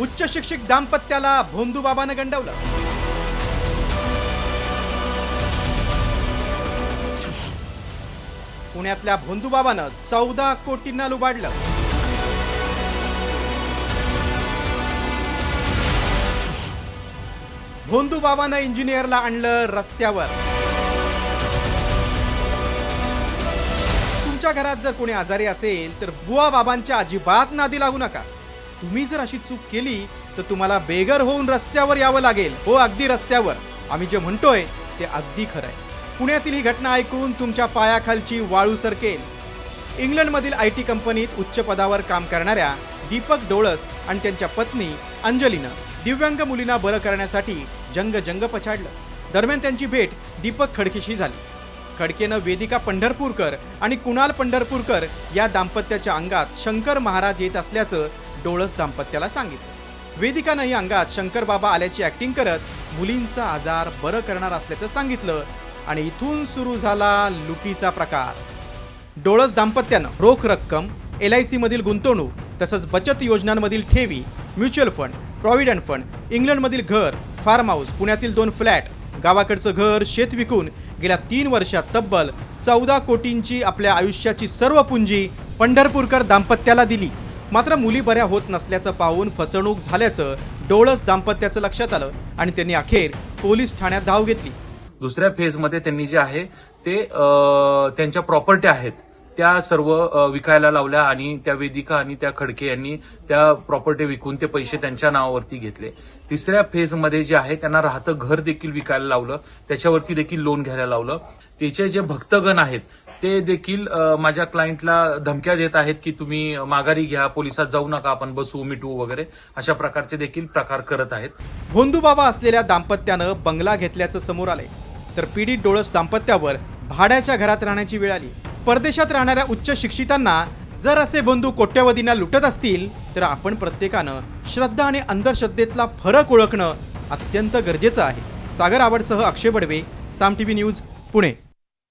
उच्च शिक्षित दाम्पत्याला भोंदूबाबानं गंडवलं. पुण्यातल्या भोंदूबाबानं चौदा कोटींना लुबाडलं भोंदूबाबानं इंजिनियरला आणलं रस्त्यावर. तुमच्या घरात जर कोणी आजारी असेल तर बुवा बाबांच्या अजिबात नादी लागू नका. तुम्ही जर अशी चूक केली तर तुम्हाला बेघर होऊन रस्त्यावर यावं लागेल. हो अगदी रस्त्यावर. आम्ही जे म्हणतोय ते अगदी खरं आहे पुण्यातील ही घटना ऐकून तुमच्या पायाखालची वाळू सरकेल. इंग्लंडमधील आय टी कंपनीत उच्च पदावर काम करणाऱ्या दीपक डोळस आणि त्यांच्या पत्नी अंजलीनं दिव्यांग मुलींना बरं करण्यासाठी जंग जंग पछाडलं. दरम्यान त्यांची भेट दीपक खडकेशी झाली. खडकेनं वेदिका पंढरपूरकर आणि कुणाल पंढरपूरकर या दाम्पत्याच्या अंगात शंकर महाराज येत असल्याचं डोळस दाम्पत्याला सांगितलं. वेदिकानंही अंगात शंकर बाबा आल्याची ऍक्टिंग करत मुलींचा आजार बरं करणार असल्याचं सांगितलं आणि इथून सुरू झाला लुटीचा प्रकार. डोळस दाम्पत्यानं रोख रक्कम एल आय सीमधील गुंतवणूक तसंच बचत योजनांमधील ठेवी म्युच्युअल फंड प्रॉव्हिडंट फंड इंग्लंडमधील घर फार्म हाऊस पुण्यातील दोन फ्लॅट गावाकडचं घर शेत विकून गेल्या तीन वर्षात तब्बल चौदा कोटींची आपल्या आयुष्याची सर्व पुंजी पंढरपूरकर दाम्पत्याला दिली. मात्र मुली बऱ्या होत नसल्याचं पाहून फसवणूक झाल्याचं डोळस दाम्पत्याचं लक्षात आलं आणि त्यांनी अखेर पोलीस ठाण्यात धाव घेतली. दुसऱ्या फेजमध्ये त्यांनी जे आहे ते त्यांच्या प्रॉपर्टी आहेत. त्या सर्व विकायला लावल्या आणि त्या वेदिका आणि त्या खडके यांनी त्या प्रॉपर्टी विकून ते पैसे त्यांच्या नावावरती घेतले. तिसऱ्या फेजमध्ये जे आहे त्यांना राहतं घर देखील विकायला लावलं. त्याच्यावरती देखील लोन घ्यायला लावलं. त्याचे जे भक्तगण आहेत ते देखील माझ्या क्लायंटला धमक्या देत आहेत की तुम्ही माघारी घ्या पोलिसात जाऊ नका आपण बसू मिटू वगैरे अशा प्रकारचे देखील प्रकार करत आहेत. भोंदूबाबा असलेल्या दाम्पत्यानं बंगला घेतल्याचं समोर आलंय. तर पीडित डोळस दाम्पत्यावर भाड्याच्या घरात राहण्याची वेळ आली. परदेशात राहणाऱ्या उच्च शिक्षितांना जर असे बंधू कोट्यवधींना लुटत असतील तर आपण प्रत्येकानं श्रद्धा आणि अंधश्रद्धेतला फरक ओळखणं अत्यंत गरजेचं आहे. सागर आवडसह Akshay Badve Saam T V news Pune.